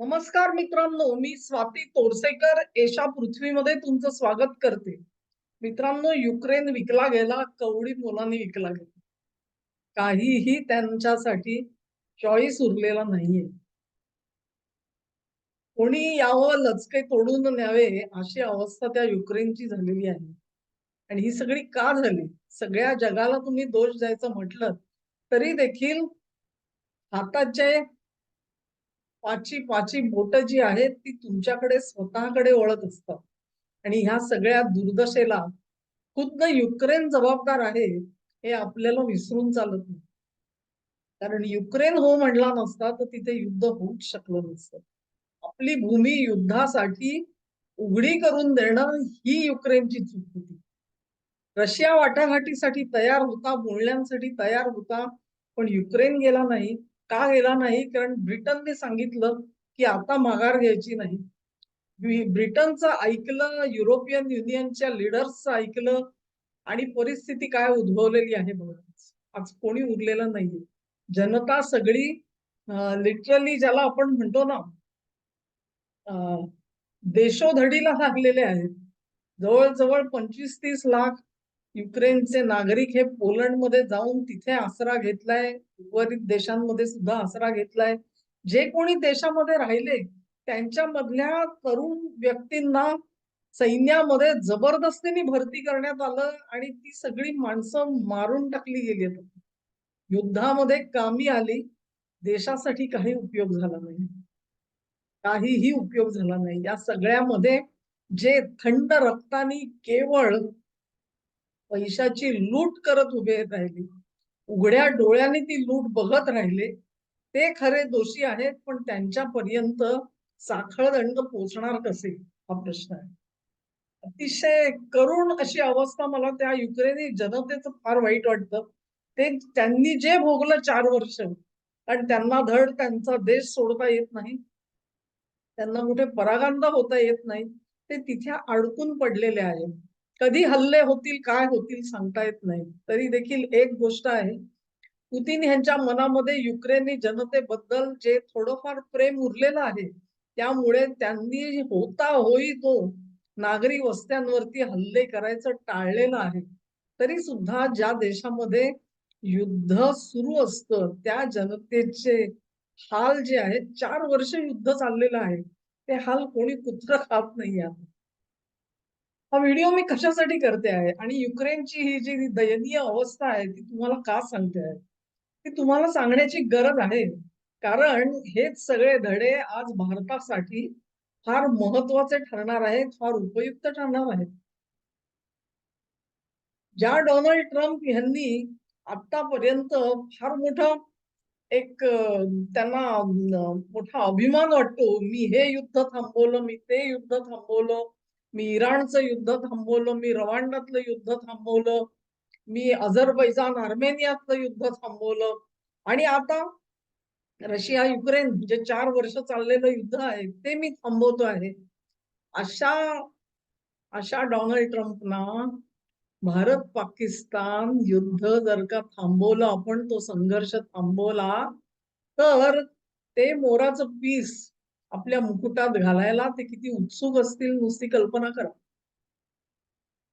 नमस्कार मित्रांनो मी स्वाती तोरसेकर. एशा पृथ्वीमध्ये तुमचं स्वागत करते. मित्रांनो युक्रेन विकला गेला कवडी मुलांनी विकला गेला. काहीही त्यांच्यासाठी चॉईस उरलेला नाहीये. कोणी यावं लचके तोडून न्यावे अशी अवस्था त्या युक्रेनची झालेली आहे. आणि ही सगळी का झाली? सगळ्या जगाला तुम्ही दोष द्यायचं म्हटलं तरी देखील हाताचे पाची पाची बोट जी आहेत ती तुमच्याकडे स्वतःकडे वळत असतात आणि ह्या सगळ्या दुर्दशेला खुद्द युक्रेन जबाबदार आहे हे आपल्याला विसरून चालत नाही. कारण युक्रेन हो म्हणला नसता तर तिथे युद्ध होऊच शकलं नसतं. आपली भूमी युद्धासाठी उघडी करून देणं ही युक्रेनची चूक होती. रशिया वाटाघाटीसाठी तयार होता बोलण्यांसाठी तयार होता पण युक्रेन गेला नाही. का गेला नाही? कारण ब्रिटनने सांगितलं की आता माघार घ्यायची नाही. ब्रिटनचं ऐकलं युरोपियन युनियनच्या लिडर्सचं ऐकलं आणि परिस्थिती काय उद्भवलेली आहे बघा. आज कोणी उरलेलं नाहीये. जनता सगळी लिटरली ज्याला आपण म्हणतो ना देशोधडीला लागलेले आहेत. जवळजवळ पंचवीस तीस लाख युक्रेनचे नागरिक हे पोलंडमध्ये जाऊन तिथे आसरा घेतलाय उर्वरित देशांमध्ये सुद्धा आसरा घेतलाय. जे कोणी देशामध्ये राहिले त्यांच्यामधल्या तरुण व्यक्तींना सैन्यामध्ये जबरदस्तीने भरती करण्यात आलं आणि ती सगळी माणसं मारून टाकली गेली युद्धामध्ये कामी आली देशासाठी काही उपयोग झाला नाही. काहीही उपयोग झाला नाही. या सगळ्यामध्ये जे थंड रक्तानी केवळ पैशाची लूट करत उभे राहिली. उघड्या डोळ्याने ती लूट बघत राहिले. ते खरे दोषी आहेत पण त्यांच्यापर्यंत साखळदंड पोचणार कसे? हा प्रश्न आहे. अतिशय करुण अशी अवस्था मला त्या युक्रेनी जनतेचं फार वाईट वाटतं. ते त्यांनी जे भोगलं चार वर्ष कारण त्यांना धड त्यांचा देश सोडता येत नाही. त्यांना कुठे परागंदा होता येत नाही. ते तिथे अडकून पडलेले आहेत. कधी हल्ले होतील काय होतील सांगता येत नाही. तरी देखील एक गोष्ट आहे पुतीन यांच्या मनामध्ये युक्रेनी जनतेबद्दल जे थोडंफार प्रेम उरलेलं आहे त्यामुळे त्यांनी होता होई तो नागरी वस्त्यांवरती हल्ले करायचं टाळलेलं आहे. तरी सुद्धा ज्या देशामध्ये युद्ध सुरू असतं त्या जनतेचे हाल जे आहेत चार वर्ष युद्ध चाललेलं आहे ते हाल कोणी कुत्र खात नाही आता. हा व्हिडिओ मी कशासाठी करते आहे? आणि युक्रेनची ही जी दयनीय अवस्था आहे ती तुम्हाला का सांगते आहे? ती तुम्हाला सांगण्याची गरज आहे. कारण हेच सगळे धडे आज भारतासाठी फार महत्त्वाचे ठरणार आहेत फार उपयुक्त ठरणार आहेत. ज्या डोनाल्ड ट्रम्प यांनी आतापर्यंत फार मोठा एक त्यांना मोठा अभिमान वाटतो मी हे युद्ध थांबवलं मी ते युद्ध थांबवलं मी इराणचं युद्ध थांबवलं मी रवांडातलं युद्ध थांबवलं मी अझरबैजान आर्मेनियातलं युद्ध थांबवलं. आणि आता रशिया युक्रेन जे चार वर्ष चाललेलं युद्ध आहे ते मी थांबवतो आहे. अशा अशा डोनाल्ड ट्रम्पना भारत पाकिस्तान युद्ध जर का थांबवलं आपण तो संघर्ष थांबवला तर ते मोराचं पीस आपल्या मुकुटात घालायला ते किती उत्सुक असतील नुसती कल्पना करा.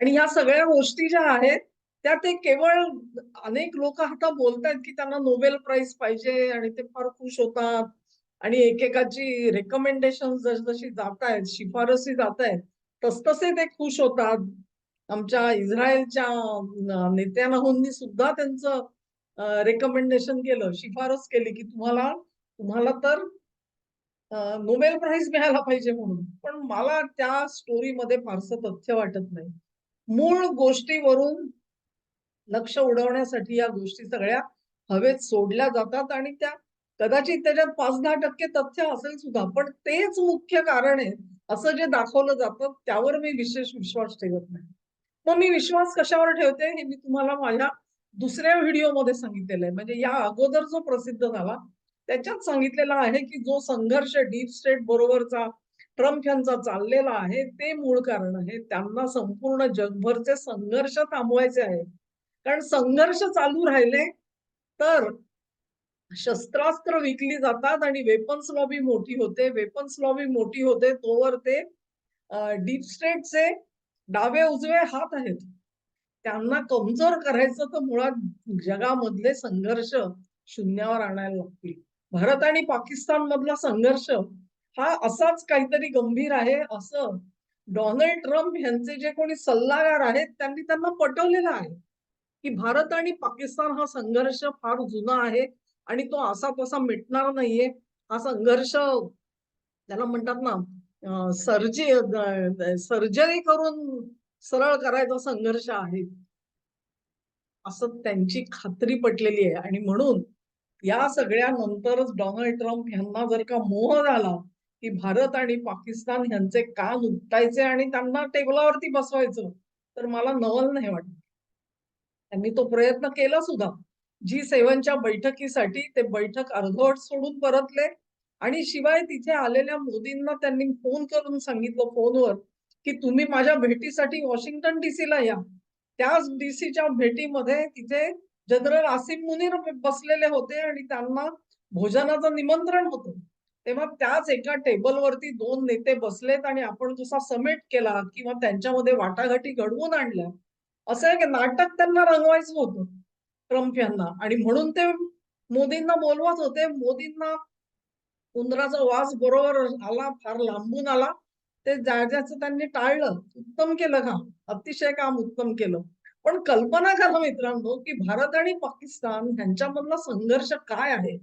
आणि ह्या सगळ्या गोष्टी ज्या आहेत त्या ते केवळ अनेक लोक आता बोलतायत की त्यांना नोबेल प्राइज पाहिजे आणि ते फार खुश होतात. आणि एकेकाची रेकमेंडेशन जशी जात आहेत शिफारसी जात आहेत तसतसे ते खुश होतात. आमच्या इस्रायलच्या नेत्यानाहूंनी सुद्धा त्यांचं रेकमेंडेशन केलं शिफारस केली की तुम्हाला तुम्हाला तर नोबेल प्राइज मिळाला पाहिजे म्हणून. पण मला त्या स्टोरीमध्ये फारसं तथ्य वाटत नाही. मूळ गोष्टीवरून लक्ष उडवण्यासाठी या गोष्टी सगळ्या हवेत सोडल्या जातात आणि त्या कदाचित त्याच्यात पाच दहा टक्के तथ्य असेल सुद्धा पण तेच मुख्य कारण आहे असं जे दाखवलं जातं त्यावर मी विशेष विश्वास ठेवत नाही. मग मी विश्वास कशावर ठेवते हे मी तुम्हाला माझ्या दुसऱ्या व्हिडिओमध्ये सांगितलेलं आहे. म्हणजे या अगोदर जो प्रसिद्ध झाला त्याच्यात सांगितलेलं आहे की जो संघर्ष डीप स्टेट बरोबरचा ट्रम्प यांचा चाललेला आहे ते मूळ कारण आहे. त्यांना संपूर्ण जगभरचे संघर्ष थांबवायचे आहेत कारण संघर्ष चालू राहिले तर शस्त्रास्त्र विकली जातात आणि वेपन्स लॉबी मोठी होते. वेपन्स लॉबी मोठी होते तोवर ते डीप स्टेटचे डावे उजवे हात आहेत. त्यांना कमजोर करायचं तर मुळात जगामधले संघर्ष शून्यावर आणायला लागतील. भारत आणि पाकिस्तान मधला संघर्ष हा असाच काहीतरी गंभीर आहे असं डोनाल्ड ट्रम्प यांचे जे कोणी सल्लागार आहेत त्यांनी त्यांना पटवलेलं आहे की भारत आणि पाकिस्तान हा संघर्ष फार जुना आहे आणि तो असा तसा मिटणार नाहीये. हा संघर्ष त्याला म्हणतात ना सर्जी सर्जरी करून सरळ करायचा संघर्ष आहे. असं त्यांची खात्री पटलेली आहे आणि म्हणून या सगळ्या नंतरच डोनाल्ड ट्रम्प यांना जर का मोह झाला की भारत आणि पाकिस्तान यांचे कान उपटायचे आणि त्यांना टेबलावरती बसवायचं तर मला नवल नाही वाटत. त्यांनी तो प्रयत्न केला सुद्धा. जी सेवनच्या बैठकीसाठी ते बैठक अर्धवट सोडून परतले आणि शिवाय तिथे आलेल्या मोदींना त्यांनी फोन करून सांगितलं फोनवर की तुम्ही माझ्या भेटीसाठी वॉशिंग्टन डीसीला या. त्याच डीसीच्या भेटीमध्ये तिथे जनरल आसिम मुनीर बसलेले होते आणि त्यांना भोजनाचं निमंत्रण होतं. तेव्हा त्याच एका टेबलवरती दोन नेते बसलेत आणि आपण जसा समेट केला किंवा त्यांच्यामध्ये वाटाघाटी घडवून आणल्या असं एक नाटक त्यांना रंगवायचं होतं ट्रम्प यांना. आणि म्हणून ते मोदींना बोलवत होते. मोदींना उंदराचा वास बरोबर आला फार लांबून आला. ते जायचं त्यांनी टाळलं उत्तम केलं काम अतिशय काम उत्तम केलं. पण कल्पना करा मित्रांनो की भारत आणि पाकिस्तान यांच्यामधला संघर्ष काय आहे?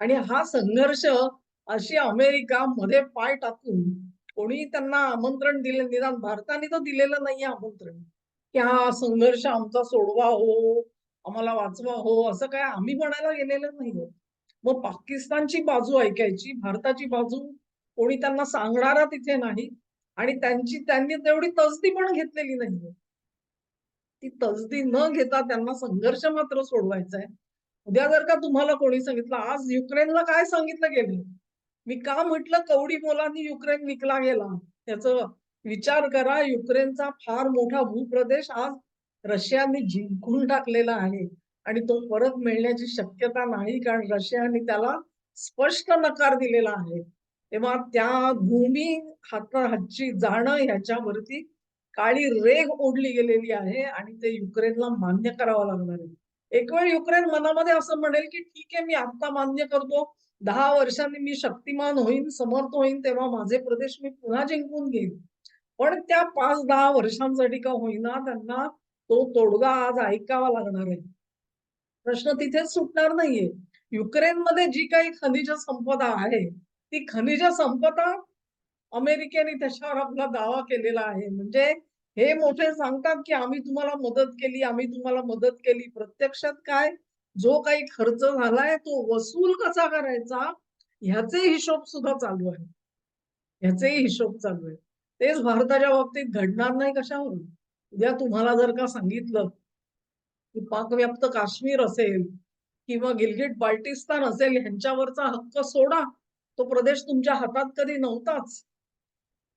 आणि हा संघर्ष अशी अमेरिका मध्ये पाय टाकून कोणी त्यांना आमंत्रण दिले निदान भारताने तर दिलेलं नाहीये आमंत्रण. की हा संघर्ष आमचा सोडवा हो आम्हाला वाचवा हो असं काय आम्ही म्हणायला गेलेलं नाही मग पाकिस्तानची बाजू ऐकायची भारताची बाजू कोणी त्यांना सांगणारा तिथे नाही आणि त्यांची त्यांनी तेवढी तसदी पण घेतलेली नाहीये. ती तसदी न घेता त्यांना संघर्ष मात्र सोडवायचा आहे उद्या जर का तुम्हाला कोणी सांगितलं आज युक्रेनला काय सांगितलं गेलं? मी का म्हटलं कवडी मोलांनी युक्रेन विकला गेला. त्याच विचार करा युक्रेनचा फार मोठा भूप्रदेश आज रशियाने जिंकून टाकलेला आहे. आणि तो परत मिळण्याची शक्यता नाही कारण रशियाने त्याला स्पष्ट नकार दिलेला आहे. तेव्हा त्या भूमी हाताची जाणं ह्याच्यावरती काळी रेग ओढली गेलेली आहे आणि ते युक्रेनला मान्य करावं लागणार आहे. एक वेळ युक्रेन मनामध्ये असं म्हणेल की ठीक आहे मी आता मान्य करतो. दहा वर्षांनी मी शक्तिमान होईन समर्थ होईन तेव्हा माझे प्रदेश मी पुन्हा जिंकून घेईन. पण त्या पाच दहा वर्षांसाठी का होईना त्यांना तो तोडगा आज ऐकावा लागणार आहे. प्रश्न तिथेच सुटणार नाहीये. युक्रेनमध्ये जी काही खनिज संपदा आहे ती खनिज संपदा अमेरिकेने त्याच्यावर आपला दावा केलेला आहे. म्हणजे हे मोठे सांगतात की आम्ही तुम्हाला मदत केली आम्ही तुम्हाला मदत केली. प्रत्यक्षात काय? जो काही खर्च झालाय तो वसूल कसा करायचा? ह्याचे हिशोब सुद्धा चालू आहे. ह्याचेही हिशोब चालू आहे. तेच भारताच्या बाबतीत घडणार नाही कशावरून? उद्या तुम्हाला जर का सांगितलं की पाकव्याप्त काश्मीर असेल किंवा गिलगिट बाल्टिस्तान असेल ह्यांच्यावरचा हक्क सोडा. तो प्रदेश तुमच्या हातात कधी नव्हताच.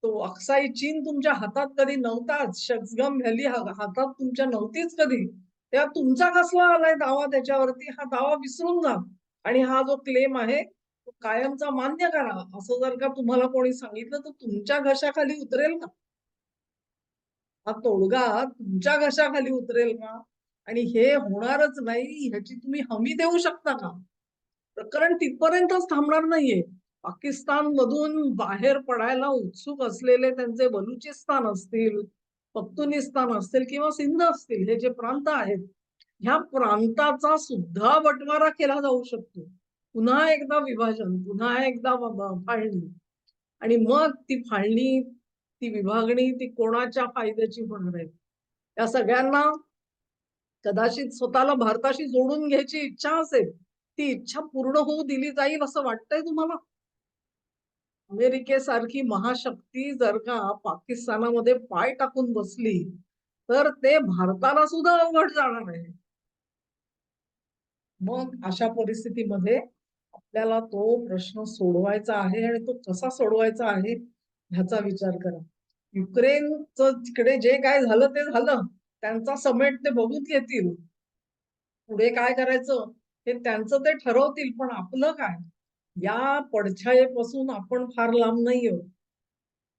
तो अक्साई चीन तुमच्या हातात कधी नव्हताच. शक्सगम व्हॅली हातात तुमच्या नव्हतीच कधी. त्या तुमचा कसला आलाय दावा त्याच्यावरती? हा दावा विसरून जा. आणि हा जो क्लेम आहे तो कायमचा मान्य करा. असं जर का तुम्हाला कोणी सांगितलं तर तुमच्या घशाखाली उतरेल का हा तोडगा तुमच्या घशाखाली उतरेल का आणि हे होणारच नाही. ह्याची तुम्ही हमी देऊ शकता का? प्रकरण तिथपर्यंतच थांबणार नाहीये. पाकिस्तान मधून बाहेर पडायला उत्सुक असलेले त्यांचे बलुचिस्तान असतील पख्तुनिस्तान असतील किंवा सिंध असतील हे जे प्रांत आहेत ह्या प्रांताचा सुद्धा बटवारा केला जाऊ शकतो. पुन्हा एकदा विभाजन पुन्हा एकदा फाळणी. आणि मग ती फाळणी ती विभागणी ती कोणाच्या फायद्याची होणार आहे? या सगळ्यांना कदाचित स्वतःला भारताशी जोडून घ्यायची इच्छा असेल ती इच्छा पूर्ण होऊ दिली जाईल असं वाटतंय तुम्हाला? अमेरिकेसारखी महाशक्ती जर का पाकिस्तानामध्ये पाय टाकून बसली तर ते भारताला सुद्धा अवघड जाणार आहे. मग अशा परिस्थितीमध्ये आपल्याला तो प्रश्न सोडवायचा आहे आणि तो कसा सोडवायचा आहे ह्याचा विचार करा. युक्रेनचं तिकडे जे काय झालं ते झालं त्यांचा समेट ते बघून घेतील. पुढे काय करायचं हे त्यांचं ते ठरवतील पण आपलं काय? या पडछायेपासून आपण फार लांब नाही आहोत.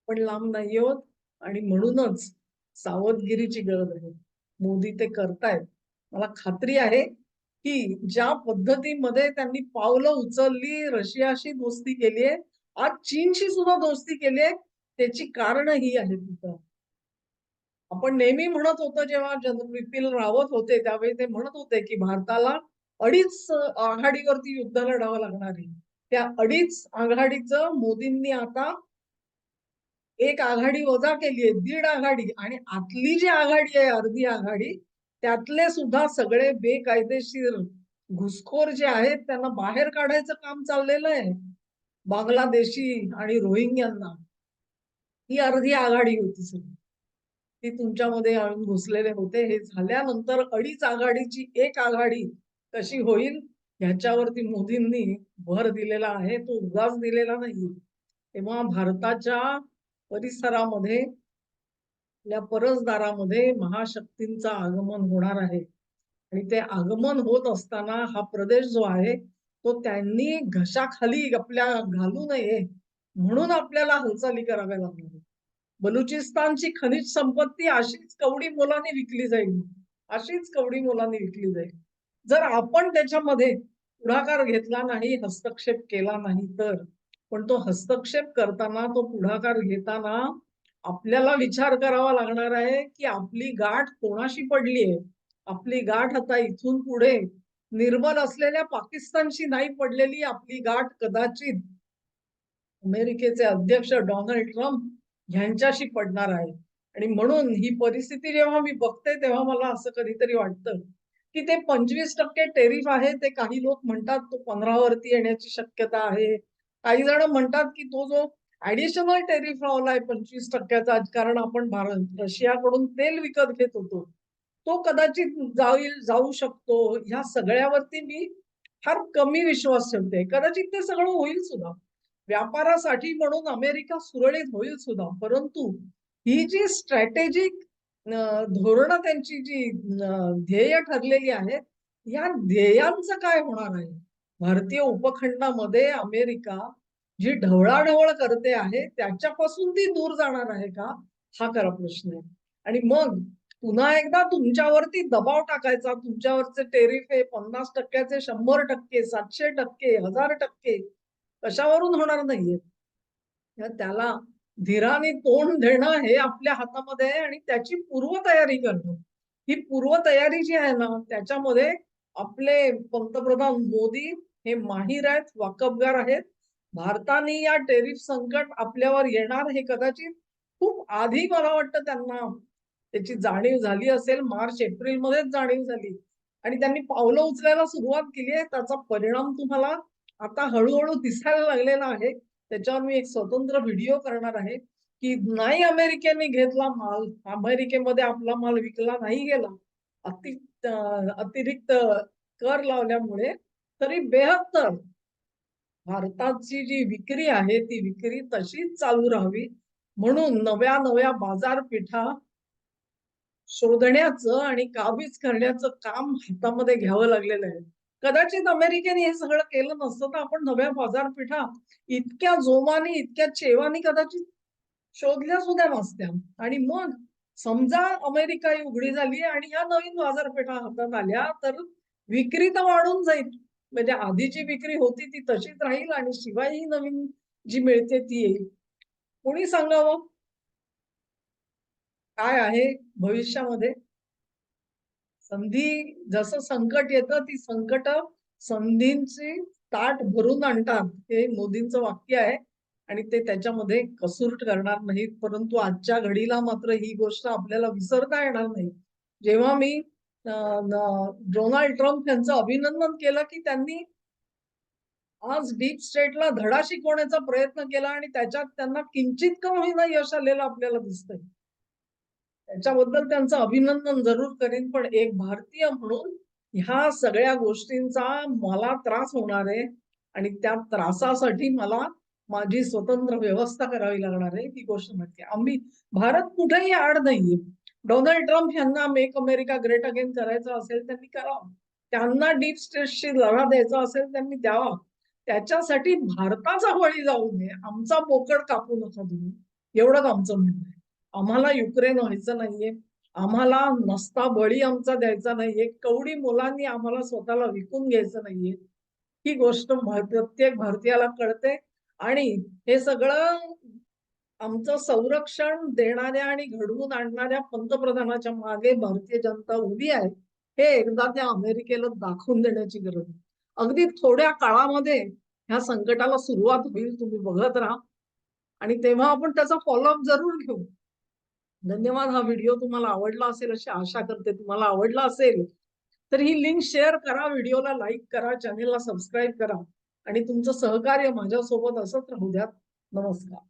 पण लांब नाही आहोत आणि म्हणूनच सावधगिरीची गरज आहे. मोदी ते करतायत. मला खात्री आहे की ज्या पद्धतीमध्ये त्यांनी पावलं उचलली रशियाशी दोस्ती केली आहे आज चीनशी सुद्धा दोस्ती केली आहे त्याची कारण ही आहेत तिथं. आपण नेहमी म्हणत होतो जेव्हा जनरल बिपिन रावत होते त्यावेळी ते म्हणत होते की भारताला अडीच आघाडीवरती युद्ध लढावं लागणार आहे. त्या अडीच आघाडीचं मोदींनी आता एक आघाडी वजा केली आहे दीड आघाडी. आणि आतली जी आघाडी आहे अर्धी आघाडी त्यातले सुद्धा सगळे बेकायदेशीर घुसखोर जे आहेत त्यांना बाहेर काढायचं काम चाललेलं आहे. बांगलादेशी आणि रोहिंग्यांना. ही अर्धी आघाडी होती सगळी. ती तुमच्यामध्ये आणून घुसलेले होते. हे झाल्यानंतर अडीच आघाडीची एक आघाडी कशी होईल. ह्याच्यावरती मोदींनी भर दिलेला आहे तो उगाच दिलेला नाही. तेव्हा भारताच्या परिसरामध्ये आपल्या परसदारामध्ये महाशक्तींचं आगमन होणार आहे. आणि ते आगमन होत असताना हा प्रदेश जो आहे तो त्यांनी घशाखाली आपल्या घालू नये म्हणून आपल्याला हालचाली कराव्या लागणार बलुचिस्तानची खनिज संपत्ती अशीच कवडी मोलाने विकली जाईल. अशीच कवडी मोलाने विकली जाईल. जर आपण त्याच्यामध्ये पुढाकार घेतला नाही हस्तक्षेप केला नाही तर पण तो हस्तक्षेप करताना तो पुढाकार घेताना आपल्याला विचार करावा लागणार आहे की आपली गाठ कोणाशी पडली आहे? आपली गाठ आता इथून पुढे निर्मल असलेल्या पाकिस्तानशी नाही पडलेली आपली गाठ कदाचित अमेरिकेचे अध्यक्ष डोनाल्ड ट्रम्प ह्यांच्याशी पडणार आहे. आणि म्हणून ही परिस्थिती जेव्हा मी बघते तेव्हा मला असं कधीतरी वाटतं की ते पंचवीस टक्के टेरिफ आहे ते काही लोक म्हणतात तो पंधरावरती येण्याची शक्यता आहे. काही जण म्हणतात की तो जो ऍडिशनल टेरिफ लावलाय पंचवीस टक्क्याचा कारण आपण भारत रशियाकडून तेल विकत घेत होतो तो कदाचित जाईल जाऊ शकतो. ह्या सगळ्यावरती मी फार कमी विश्वास ठेवते. कदाचित ते सगळं होईल सुद्धा. व्यापारासाठी म्हणून अमेरिका सुरळीत होईल सुद्धा. परंतु ही जी स्ट्रॅटेजिक धोरण त्यांची जी ध्येय ठरलेली आहेत या ध्येयांचं काय होणार आहे? भारतीय उपखंडामध्ये अमेरिका जी ढवळाढवळ करते आहे त्याच्यापासून ती दूर जाणार आहे का? हा खरा प्रश्न आहे. आणि मग पुन्हा एकदा तुमच्यावरती दबाव टाकायचा तुमच्यावरचे टेरिफ हे पन्नास टक्क्याचे शंभर टक्के सातशे टक्के हजार टक्के कशावरून होणार नाहीये? त्याला धीराने तोंड देणं हे आपल्या हातामध्ये आहे आणि त्याची पूर्वतयारी करणं ही पूर्वतयारी जी आहे ना त्याच्यामध्ये आपले पंतप्रधान मोदी हे माहीर आहेत वाकबगार आहेत. भारताने या टेरिफ संकट आपल्यावर येणार हे कदाचित खूप आधी मला वाटतं त्यांना त्याची जाणीव झाली असेल. मार्च एप्रिल मध्येच जाणीव झाली. आणि त्यांनी पावलं उचलायला सुरुवात केली आहे. त्याचा परिणाम तुम्हाला आता हळूहळू दिसायला लागलेला आहे. त्याच्यावर मी एक स्वतंत्र व्हिडिओ करणार आहे की नाही अमेरिकेने घेतला माल अमेरिकेमध्ये आपला माल विकला नाही गेला अति अतिरिक्त कर लावल्यामुळे तरी बेहत्तर. भारताची जी विक्री आहे ती विक्री तशीच चालू राहावी म्हणून नव्या नव्या बाजारपेठा शोधण्याचं आणि काबीज करण्याचं काम हातामध्ये घ्यावं लागलेलं आहे. कदाचित अमेरिकेने हे सगळं केलं नसतं तर आपण नव्या बाजारपेठा इतक्या जोमाने इतक्या चेवानी कदाचित शोधल्या सुद्धा नसत्या. आणि मग समजा अमेरिका उघडी झाली आणि या नवीन बाजारपेठा हातात आल्या तर विक्री तर वाढून जाईल. म्हणजे आधीची विक्री होती ती तशीच राहील आणि शिवाय ही नवीन जी मिळते ती येईल. कोणी सांगावं? काय आहे भविष्यामध्ये? संधी जसं संकट येतं ती संकट संधींची ताट भरून आणतात. हे मोदींचं वाक्य आहे. आणि ते त्याच्यामध्ये कसूर करणार नाहीत. परंतु आजच्या घडीला मात्र ही गोष्ट आपल्याला विसरता येणार नाही. जेव्हा मी डोनाल्ड ट्रम्प यांचं अभिनंदन केलं की त्यांनी आज डीप स्टेटला धडा शिकवण्याचा प्रयत्न केला आणि त्याच्यात त्यांना किंचित कमी यश आलेलं आपल्याला दिसतंय. त्याच्याबद्दल त्यांचं अभिनंदन जरूर करेन पण एक भारतीय म्हणून ह्या सगळ्या गोष्टींचा मला त्रास होणार आहे आणि त्या त्रासासाठी मला माझी स्वतंत्र व्यवस्था करावी लागणार आहे ही गोष्ट नक्की. आम्ही भारत कुठेही आड नाहीये. डोनाल्ड ट्रम्प यांना मेक अमेरिका ग्रेट अगेन करायचं असेल त्यांनी करावं. त्यांना डीप स्टेटशी लढा द्यायचा असेल त्यांनी द्यावा. त्याच्यासाठी भारताचा बळी जाऊ नये. आमचा बोकड कापू नका तुम्ही. एवढंच आमचं म्हणणं आम्हाला युक्रेन व्हायचं नाहीये. आम्हाला नसता बळी आमचा द्यायचा नाहीये. कवडी मुलांनी आम्हाला स्वतःला विकून घ्यायचं नाहीये. ही गोष्ट प्रत्येक भारतीयाला कळते. आणि हे सगळं आमचं संरक्षण देणाऱ्या आणि घडवून आणणाऱ्या पंतप्रधानाच्या मागे भारतीय जनता उभी आहे हे एकदा त्या अमेरिकेला दाखवून देण्याची गरज आहे. अगदी थोड्या काळामध्ये ह्या संकटाला सुरुवात होईल तुम्ही बघत राहा. आणि तेव्हा आपण त्याचा फॉलोअप जरूर घेऊ. धन्यवाद हा व्हिडिओ तुम्हाला आवडला असेल अशी आशा करते तुम्हाला आवडला असेल. तर ही लिंक शेअर करा व्हिडिओला लाईक करा चॅनेलला सबस्क्राईब करा आणि तुमचं सहकार्य माझ्यासोबत असंच राहू द्या नमस्कार.